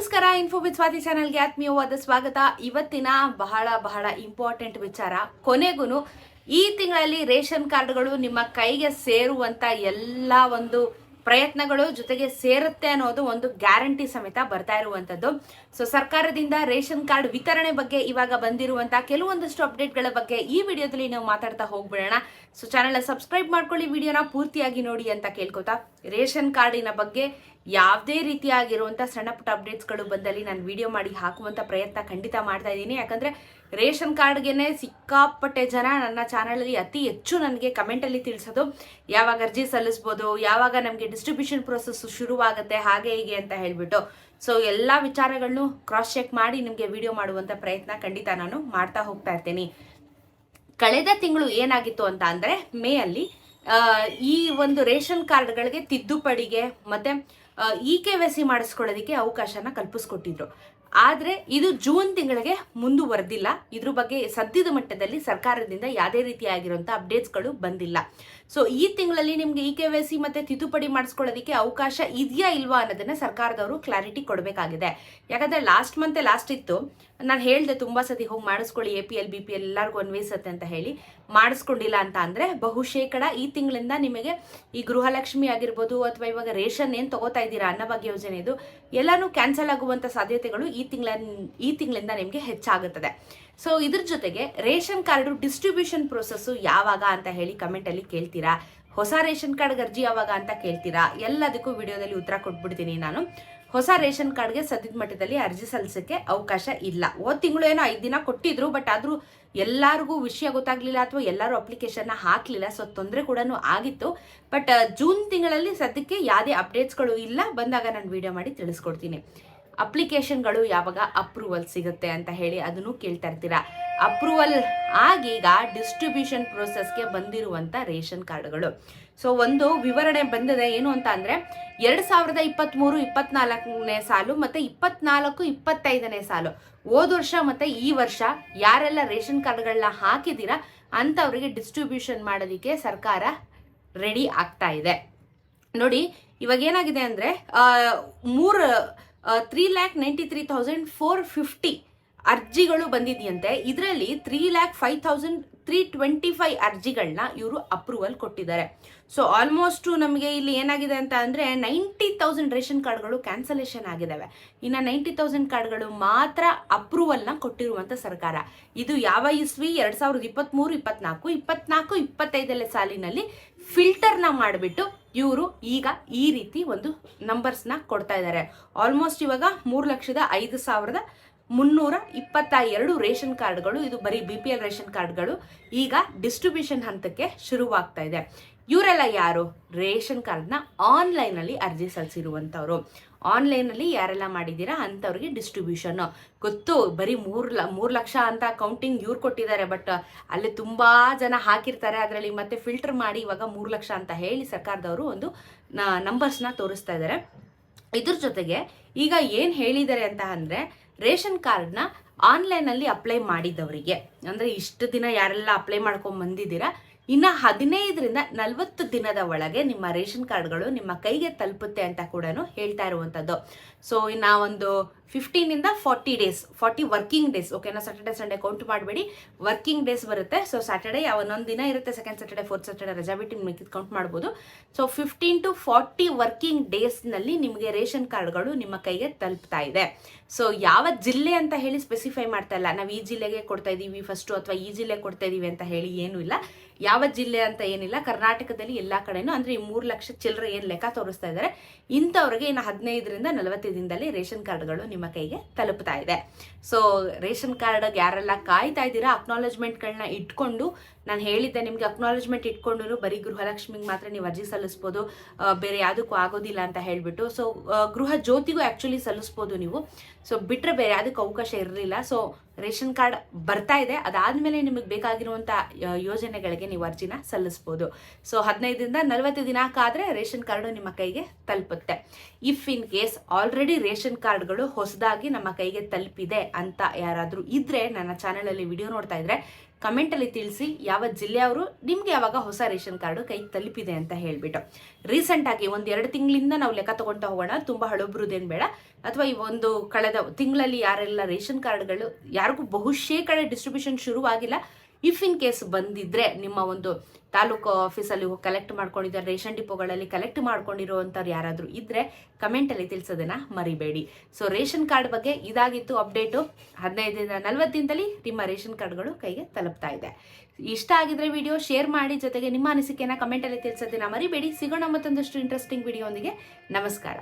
ನಮಸ್ಕಾರ info with Swati ಚಾನಲ್ಗೆ ಆತ್ಮೀಯವಾದ ಸ್ವಾಗತ. ಇವತ್ತಿನ ಬಹಳ ಬಹಳ ಇಂಪಾರ್ಟೆಂಟ್ ವಿಚಾರ. ಕೊನೆಗೂ ಈ ತಿಂಗಳಲ್ಲಿ ರೇಷನ್ ಕಾರ್ಡ್ಗಳು ನಿಮ್ಮ ಕೈಗೆ ಸೇರುವಂತ ಎಲ್ಲ ಒಂದು ಪ್ರಯತ್ನಗಳು ಜೊತೆಗೆ ಸೇರುತ್ತೆ ಅನ್ನೋದು ಒಂದು ಗ್ಯಾರಂಟಿ ಸಮೇತ ಬರ್ತಾ ಇರುವಂತದ್ದು. ಸೊ ಸರ್ಕಾರದಿಂದ ರೇಷನ್ ಕಾರ್ಡ್ ವಿತರಣೆ ಬಗ್ಗೆ ಇವಾಗ ಬಂದಿರುವಂತಹ ಕೆಲವೊಂದಷ್ಟು ಅಪ್ಡೇಟ್ಗಳ ಬಗ್ಗೆ ಈ ವಿಡಿಯೋದಲ್ಲಿ ನಾವು ಮಾತಾಡ್ತಾ ಹೋಗ್ಬಿಡೋಣ. ಸೊ ಚಾನೆಲ್ ಸಬ್ಸ್ಕ್ರೈಬ್ ಮಾಡ್ಕೊಳ್ಳಿ, ವಿಡಿಯೋನ ಪೂರ್ತಿಯಾಗಿ ನೋಡಿ ಅಂತ ಕೇಳ್ಕೊತಾ. ರೇಷನ್ ಕಾರ್ಡಿನ ಬಗ್ಗೆ ಯಾವುದೇ ರೀತಿಯಾಗಿರುವಂಥ ಸಣ್ಣ ಪುಟ್ಟ ಅಪ್ಡೇಟ್ಸ್ಗಳು ಬಂದಲ್ಲಿ ನಾನು ವಿಡಿಯೋ ಮಾಡಿ ಹಾಕುವಂಥ ಪ್ರಯತ್ನ ಖಂಡಿತ ಮಾಡ್ತಾ ಇದ್ದೀನಿ. ಯಾಕಂದರೆ ರೇಷನ್ ಕಾರ್ಡ್ಗೆನೆ ಸಿಕ್ಕಾಪಟ್ಟೆ ಜನ ನನ್ನ ಚಾನಲಲ್ಲಿ ಅತಿ ಹೆಚ್ಚು ನನಗೆ ಕಮೆಂಟಲ್ಲಿ ತಿಳಿಸೋದು, ಯಾವಾಗ ಅರ್ಜಿ ಸಲ್ಲಿಸ್ಬೋದು, ಯಾವಾಗ ನಮಗೆ ಡಿಸ್ಟ್ರಿಬ್ಯೂಷನ್ ಪ್ರೊಸೆಸ್ ಶುರುವಾಗುತ್ತೆ, ಹಾಗೆ ಹೀಗೆ ಅಂತ ಹೇಳಿಬಿಟ್ಟು. ಸೊ ಎಲ್ಲ ವಿಚಾರಗಳನ್ನು ಕ್ರಾಸ್ ಚೆಕ್ ಮಾಡಿ ನಿಮಗೆ ವಿಡಿಯೋ ಮಾಡುವಂಥ ಪ್ರಯತ್ನ ಖಂಡಿತ ನಾನು ಮಾಡ್ತಾ ಹೋಗ್ತಾ ಇರ್ತೀನಿ. ಕಳೆದ ತಿಂಗಳು ಏನಾಗಿತ್ತು ಅಂತ ಅಂದರೆ ಮೇ ಅಲ್ಲಿ ಈ ಒಂದು ರೇಷನ್ ಕಾರ್ಡ್ಗಳಿಗೆ ತಿದ್ದುಪಡಿಗೆ, ಮತ್ತೆ ಇ ಕೆ ಸಿ ಮಾಡಿಸ್ಕೊಳ್ಳೋದಕ್ಕೆ ಅವಕಾಶನ ಕಲ್ಪಿಸ್ಕೊಟ್ಟಿದ್ರು. ಆದ್ರೆ ಇದು ಜೂನ್ ತಿಂಗಳಿಗೆ ಮುಂದುವರೆದಿಲ್ಲ. ಇದ್ರ ಬಗ್ಗೆ ಸದ್ಯದ ಮಟ್ಟದಲ್ಲಿ ಸರ್ಕಾರದಿಂದ ಯಾವುದೇ ರೀತಿಯಾಗಿರುವಂಥ ಅಪ್ಡೇಟ್ಸ್ಗಳು ಬಂದಿಲ್ಲ. ಸೊ ಈ ತಿಂಗಳಲ್ಲಿ ನಿಮಗೆ ಇ ಕೆ ವೈ ಸಿ ಮತ್ತೆ ತಿದ್ದುಪಡಿ ಮಾಡಿಸ್ಕೊಳ್ಳೋದಕ್ಕೆ ಅವಕಾಶ ಇದೆಯಾ ಇಲ್ವಾ ಅನ್ನೋದನ್ನ ಸರ್ಕಾರದವರು ಕ್ಲಾರಿಟಿ ಕೊಡಬೇಕಾಗಿದೆ. ಯಾಕಂದ್ರೆ ಲಾಸ್ಟ್ ಮಂತ್ ಲಾಸ್ಟ್ ಇತ್ತು. ನಾನು ಹೇಳಿದೆ ತುಂಬಾ ಸತಿ ಹೋಗಿ ಮಾಡಿಸ್ಕೊಳ್ಳಿ A P L B P L ಎಲ್ಲರಿಗೂ ಅನ್ವಯಿಸುತ್ತೆ ಅಂತ ಹೇಳಿ. ಮಾಡಿಸ್ಕೊಂಡಿಲ್ಲ ಅಂತ ಅಂದರೆ ಬಹುಶೇಕಡ ಈ ತಿಂಗಳಿಂದ ನಿಮಗೆ ಈ ಗೃಹಲಕ್ಷ್ಮಿ ಆಗಿರ್ಬೋದು ಅಥವಾ ಇವಾಗ ರೇಷನ್ ಏನು ತಗೋತಾ ಇದ್ದೀರಾ ಅನ್ನಭಾಗ್ಯ ಯೋಜನೆದು ಎಲ್ಲನೂ ಕ್ಯಾನ್ಸಲ್ ಆಗುವಂತ ಸಾಧ್ಯತೆಗಳು ತಿಂಗಳ ಈ ತಿಂಗಳಿಂದ ನಿಮಗೆ ಹೆಚ್ಚಾಗುತ್ತದೆ. ಸೊ ಇದ್ರ ಜೊತೆಗೆ ರೇಷನ್ ಕಾರ್ಡ್ ಡಿಸ್ಟ್ರಿಬ್ಯೂಷನ್ ಪ್ರೊಸೆಸ್ ಯಾವಾಗ ಅಂತ ಹೇಳಿ ಕಮೆಂಟ್ ಅಲ್ಲಿ ಕೇಳ್ತೀರಾ? ಹೊಸ ರೇಷನ್ ಕಾರ್ಡ್ ಅರ್ಜಿ ಯಾವಾಗ ಅಂತ ಕೇಳ್ತೀರಾ? ಎಲ್ಲದಕ್ಕೂ ವಿಡಿಯೋದಲ್ಲಿ ಉತ್ತರ ಕೊಟ್ಬಿಡ್ತೀನಿ ನಾನು. ಹೊಸ ರೇಷನ್ ಕಾರ್ಡ್ಗೆ ಸದ್ಯದ ಮಟ್ಟದಲ್ಲಿ ಅರ್ಜಿ ಸಲ್ಲಿಸಕ್ಕೆ ಅವಕಾಶ ಇಲ್ಲ. ಹೋದ ತಿಂಗಳು ಏನೋ ಐದು ದಿನ ಕೊಟ್ಟಿದ್ರು ಬಟ್ ಆದರೂ ಎಲ್ಲರಿಗೂ ವಿಷಯ ಗೊತ್ತಾಗ್ಲಿಲ್ಲ ಅಥವಾ ಎಲ್ಲರೂ ಅಪ್ಲಿಕೇಶನ್ ಹಾಕ್ಲಿಲ್ಲ ಸೊ ತೊಂದರೆ ಕೂಡ ಆಗಿತ್ತು. ಬಟ್ ಜೂನ್ ತಿಂಗಳಲ್ಲಿ ಸದ್ಯಕ್ಕೆ ಯಾವುದೇ ಅಪ್ಡೇಟ್ಸ್ಗಳು ಇಲ್ಲ. ಬಂದಾಗ ನಾನು ವಿಡಿಯೋ ಮಾಡಿ ತಿಳಿಸ್ಕೊಡ್ತೀನಿ. ಅಪ್ಲಿಕೇಶನ್ಗಳು ಯಾವಾಗ ಅಪ್ರೂವಲ್ ಸಿಗುತ್ತೆ ಅಂತ ಹೇಳಿ ಅದನ್ನು ಕೇಳ್ತಾ ಇರ್ತೀರಾ. ಅಪ್ರೂವಲ್ ಆಗೀಗ ಡಿಸ್ಟ್ರಿಬ್ಯೂಷನ್ ಪ್ರೋಸೆಸ್ಗೆ ಬಂದಿರುವಂತ ರೇಷನ್ ಕಾರ್ಡ್ಗಳು. ಸೊ, ಒಂದು ವಿವರಣೆ ಬಂದಿದೆ ಏನು ಅಂತ ಅಂದರೆ, ಎರಡು ಸಾವಿರದ ಇಪ್ಪತ್ತ್ಮೂರು ಇಪ್ಪತ್ನಾಲ್ಕನೇ ಸಾಲು ಮತ್ತೆ ಇಪ್ಪತ್ನಾಲ್ಕು, ಇಪ್ಪತ್ತೈದನೇ ಸಾಲು. ಹೋದ ವರ್ಷ ಮತ್ತೆ ಈ ವರ್ಷ ಯಾರೆಲ್ಲ ರೇಷನ್ ಕಾರ್ಡ್ಗಳನ್ನ ಹಾಕಿದ್ದೀರಾ ಅಂತವರಿಗೆ ಡಿಸ್ಟ್ರಿಬ್ಯೂಷನ್ ಮಾಡೋದಕ್ಕೆ ಸರ್ಕಾರ ರೆಡಿ ಆಗ್ತಾ ಇದೆ. ನೋಡಿ ಇವಾಗ ಏನಾಗಿದೆ ಅಂದ್ರೆ ಮೂರ್ three lakh ninety three thousand four fifty ಅರ್ಜಿಗಳು ಬಂದಿದೆಯಂತೆ. ಇದರಲ್ಲಿ three lakh five thousand three twenty five ಅರ್ಜಿಗಳನ್ನ ಇವರು ಅಪ್ರೂವಲ್ ಕೊಟ್ಟಿದ್ದಾರೆ. ಸೊ ಆಲ್ಮೋಸ್ಟ್ ನಮಗೆ ಇಲ್ಲಿ ಏನಾಗಿದೆ ಅಂತ ಅಂದರೆ ನೈಂಟಿ ತೌಸಂಡ್ ರೇಷನ್ ಕಾರ್ಡ್ಗಳು ಕ್ಯಾನ್ಸಲೇಷನ್ ಆಗಿದ್ದಾವೆ ಇನ್ನು ನೈಂಟಿ ತೌಸಂಡ್ ಕಾರ್ಡ್ಗಳು ಮಾತ್ರ ಅಪ್ರೂವಲ್ನ ಕೊಟ್ಟಿರುವಂತ ಸರ್ಕಾರ. ಇದು ಯಾವ ಇಸ್ವಿ? ಎರಡು ಸಾವಿರದ ಇಪ್ಪತ್ತ್ಮೂರು ಇಪ್ಪತ್ನಾಲ್ಕು ಇಪ್ಪತ್ನಾಲ್ಕು, ಇಪ್ಪತ್ತೈದನೇ ಸಾಲಿನಲ್ಲಿ ಫಿಲ್ಟರ್ನ ಮಾಡಿಬಿಟ್ಟು ಇವರು ಈಗ ಈ ರೀತಿ ಒಂದು ನಂಬರ್ಸ್ನ ಕೊಡ್ತಾ ಇದ್ದಾರೆ ಆಲ್ಮೋಸ್ಟ್ ಇವಾಗ ಮೂರು ಲಕ್ಷದ ಐದು ಸಾವಿರದ ಮುನ್ನೂರ ಇಪ್ಪತ್ತ ಎರಡು ರೇಷನ್ ಕಾರ್ಡ್ಗಳು, ಇದು ಬರೀ ಬಿ ಪಿ ಎಲ್ ರೇಷನ್ ಕಾರ್ಡ್ಗಳು ಈಗ ಡಿಸ್ಟ್ರಿಬ್ಯೂಷನ್ ಹಂತಕ್ಕೆ ಶುರುವಾಗ್ತಾ ಇದೆ. ಇವರೆಲ್ಲ ಯಾರು? ರೇಷನ್ ಕಾರ್ಡ್ನ ಆನ್ಲೈನಲ್ಲಿ ಅರ್ಜಿ ಸಲ್ಲಿಸಿರುವಂಥವ್ರು ಆನ್ಲೈನಲ್ಲಿ ಯಾರೆಲ್ಲ ಮಾಡಿದ್ದೀರಾ ಅಂಥವ್ರಿಗೆ ಡಿಸ್ಟ್ರಿಬ್ಯೂಷನ್. ಗೊತ್ತು, ಬರೀ ಮೂರು ಲ, ಮೂರು ಲಕ್ಷ ಅಂತ ಕೌಂಟಿಂಗ್ ಇವ್ರು ಕೊಟ್ಟಿದ್ದಾರೆ, ಬಟ್ ಅಲ್ಲಿ ತುಂಬ ಜನ ಹಾಕಿರ್ತಾರೆ, ಅದರಲ್ಲಿ ಮತ್ತೆ ಫಿಲ್ಟರ್ ಮಾಡಿ ಇವಾಗ ಮೂರು ಲಕ್ಷ ಅಂತ ಹೇಳಿ ಸರ್ಕಾರದವರು ಒಂದು ನಂಬರ್ಸ್ನ ತೋರಿಸ್ತಾ ಇದ್ದಾರೆ. ಇದ್ರ ಜೊತೆಗೆ ಈಗ ಏನು ಹೇಳಿದ್ದಾರೆ ಅಂತ ಅಂದರೆ, ರೇಷನ್ ಕಾರ್ಡ್ನ ಆನ್ಲೈನಲ್ಲಿ ಅಪ್ಲೈ ಮಾಡಿದವರಿಗೆ. ಅಂದರೆ ಇಷ್ಟು ದಿನ ಯಾರೆಲ್ಲ ಅಪ್ಲೈ ಮಾಡ್ಕೊಂಡು ಬಂದಿದ್ದೀರಾ ಇನ್ನು ಹದಿನೈದರಿಂದ ನಲವತ್ತು ದಿನದ ಒಳಗೆ ನಿಮ್ಮ ರೇಷನ್ ಕಾರ್ಡ್ಗಳು ನಿಮ್ಮ ಕೈಗೆ ತಲುಪುತ್ತೆ ಅಂತ ಕೂಡ ಹೇಳ್ತಾ ಇರುವಂಥದ್ದು. ಸೊ ಇನ್ನು ಒಂದು ಫಿಫ್ಟೀನಿಂದ forty days forty working days ಓಕೆನಾ ಸ್ಯಾಟರ್ಡೆ ಸಂಡೇ ಕೌಂಟ್ ಮಾಡಬೇಡಿ. ವರ್ಕಿಂಗ್ ಡೇಸ್ ಬರುತ್ತೆ. ಸೊ ಸ್ಯಾಟರ್ಡೆ ಒಂದೊಂದು ದಿನ ಇರುತ್ತೆ ಸೆಕೆಂಡ್ ಸ್ಯಾಟರ್ಡೆ ಫೋರ್ತ್ ಸ್ಯಾಟರ್ಡೆ ರಜಾ ಬಿಟ್ಟು ನಿಮಗೆ ಕೌಂಟ್ ಮಾಡ್ಬೋದು. So fifteen to forty working ಡೇಸ್ನಲ್ಲಿ ನಿಮಗೆ ರೇಷನ್ ಕಾರ್ಡ್ಗಳು ನಿಮ್ಮ ಕೈಗೆ ತಲುಪ್ತಾ ಇದೆ. ಸೊ ಯಾವ ಜಿಲ್ಲೆ ಅಂತ ಹೇಳಿ ಸ್ಪೆಸಿಫೈ ಮಾಡ್ತಾ ಇಲ್ಲ. ನಾವು ಈ ಜಿಲ್ಲೆಗೆ ಕೊಡ್ತಾ ಇದ್ದೀವಿ ಫಸ್ಟು ಅಥವಾ ಈ ಜಿಲ್ಲೆ ಕೊಡ್ತಾ ಇದ್ದೀವಿ ಅಂತ ಹೇಳಿ ಏನೂ ಇಲ್ಲ. ಯಾವ ಜಿಲ್ಲೆ ಅಂತ ಏನಿಲ್ಲ, ಕರ್ನಾಟಕದಲ್ಲಿ ಎಲ್ಲ ಕಡೆನೂ ಅಂದರೆ ಈ ಮೂರು ಲಕ್ಷ ಚಿಲ್ಲರೆ ಏನು ಲೆಕ್ಕ ತೋರಿಸ್ತಾ ಇದ್ದಾರೆ ಇಂಥವ್ರಿಗೆ ಇನ್ನು ಹದಿನೈದರಿಂದ ನಲವತ್ತು ದಿನದಲ್ಲಿ ರೇಷನ್ ಕಾರ್ಡ್ಗಳು ನಿಮ್ಮ ಕೈಗೆ ತಲುಪ್ತಾ ಇದೆ. ಸೊ ರೇಷನ್ ಕಾರ್ಡ್ ಯಾರೆಲ್ಲ ಕಾಯ್ತಾ ಇದ್ದೀರಾ ಅಕ್ನಾಲೆಜ್ಮೆಂಟ್ಗಳನ್ನ ಇಟ್ಕೊಂಡು ನಾನು ಹೇಳಿದ್ದೆ, ನಿಮಗೆ ಅಕ್ನಾಲೆಜ್ಮೆಂಟ್ ಇಟ್ಕೊಂಡು ಬರೀ ಗೃಹಲಕ್ಷ್ಮಿಗೆ ಮಾತ್ರ ನೀವು ಅರ್ಜಿ ಸಲ್ಲಿಸ್ಬೋದು ಬೇರೆ ಯಾವುದಕ್ಕೂ ಆಗೋದಿಲ್ಲ ಅಂತ ಹೇಳಿಬಿಟ್ಟು ಸೊ ಗೃಹ ಜ್ಯೋತಿಗೂ ಆ್ಯಕ್ಚುಲಿ ಸಲ್ಲಿಸ್ಬೋದು ನೀವು. ಸೊ ಬಿಟ್ಟರೆ ಬೇರೆ ಯಾವುದಕ್ಕೂ ಅವಕಾಶ ಇರಲಿಲ್ಲ. ಸೊ ರೇಷನ್ ಕಾರ್ಡ್ ಬರ್ತಾ ಇದೆ. ಅದಾದಮೇಲೆ ನಿಮಗೆ ಬೇಕಾಗಿರುವಂಥ ಯೋಜನೆಗಳಿಗೆ ನೀವು ಅರ್ಜಿನ ಸಲ್ಲಿಸ್ಬೋದು. ಸೊ ಹದಿನೈದರಿಂದ ನಲವತ್ತು ದಿನಕ್ಕಾದರೆ ರೇಷನ್ ಕಾರ್ಡು ನಿಮ್ಮ ಕೈಗೆ ತಲುಪುತ್ತೆ. If in case already ration ಕಾರ್ಡ್ಗಳು ಹೊಸದಾಗಿ ನಮ್ಮ ಕೈಗೆ ತಲುಪಿದೆ ಅಂತ ಯಾರಾದರೂ ಇದ್ರೆ ನನ್ನ ಚಾನಲಲ್ಲಿ ವಿಡಿಯೋ ನೋಡ್ತಾ ಇದ್ರೆ ಕಮೆಂಟಲ್ಲಿ ತಿಳಿಸಿ ಯಾವ ಜಿಲ್ಲೆಯವರು ನಿಮಗೆ ಯಾವಾಗ ಹೊಸ ರೇಷನ್ ಕಾರ್ಡು ಕೈ ತಲುಪಿದೆ ಅಂತ ಹೇಳಿಬಿಟ್ಟು. ರೀಸೆಂಟಾಗಿ ಒಂದು ಎರಡು ತಿಂಗಳಿಂದ ನಾವು ಲೆಕ್ಕ ತಗೊಂತ ಹೋಗೋಣ. ತುಂಬ ಹಳಬ್ರುದೇನ್ ಬೇಡ. ಅಥವಾ ಈ ಒಂದು ಕಳೆದ ತಿಂಗಳಲ್ಲಿ ಯಾರೆಲ್ಲ ರೇಷನ್ ಕಾರ್ಡ್ಗಳು ಯಾರಿಗೂ ಬಹುಶೇಕಡ ಡಿಸ್ಟ್ರಿಬ್ಯೂಷನ್ ಶುರುವಾಗಿಲ್ಲ. ಇಫ್ ಇನ್ ಕೇಸ್ ಬಂದಿದ್ರೆ ನಿಮ್ಮ ಒಂದು ತಾಲೂಕು ಆಫೀಸಲ್ಲಿ ಕಲೆಕ್ಟ್ ಮಾಡ್ಕೊಂಡಿದ್ದಾರೆ, ರೇಷನ್ ಡಿಪೋಗಳಲ್ಲಿ ಕಲೆಕ್ಟ್ ಮಾಡ್ಕೊಂಡಿರುವಂಥವ್ರು ಯಾರಾದರೂ ಇದ್ದರೆ ಕಮೆಂಟಲ್ಲಿ ತಿಳಿಸೋದನ್ನ ಮರಿಬೇಡಿ. ಸೊ ರೇಷನ್ ಕಾರ್ಡ್ ಬಗ್ಗೆ ಇದಾಗಿತ್ತು ಅಪ್ಡೇಟು ಹದಿನೈದರಿಂದ ನಲವತ್ತು ದಿನದಲ್ಲಿ ನಿಮ್ಮ ರೇಷನ್ ಕಾರ್ಡ್ಗಳು ಕೈಗೆ ತಲುಪ್ತಾ ಇದೆ. ಇಷ್ಟ ಆಗಿದ್ರೆ ವಿಡಿಯೋ ಶೇರ್ ಮಾಡಿ, ಜೊತೆಗೆ ನಿಮ್ಮ ಅನಿಸಿಕೆನ ಕಮೆಂಟಲ್ಲಿ ತಿಳಿಸೋದನ್ನ ಮರಿಬೇಡಿ. ಸಿಗೋಣ ಮತ್ತೊಂದಷ್ಟು ಇಂಟ್ರೆಸ್ಟಿಂಗ್ ವಿಡಿಯೋ ಒಂದಿಗೆ ನಮಸ್ಕಾರ.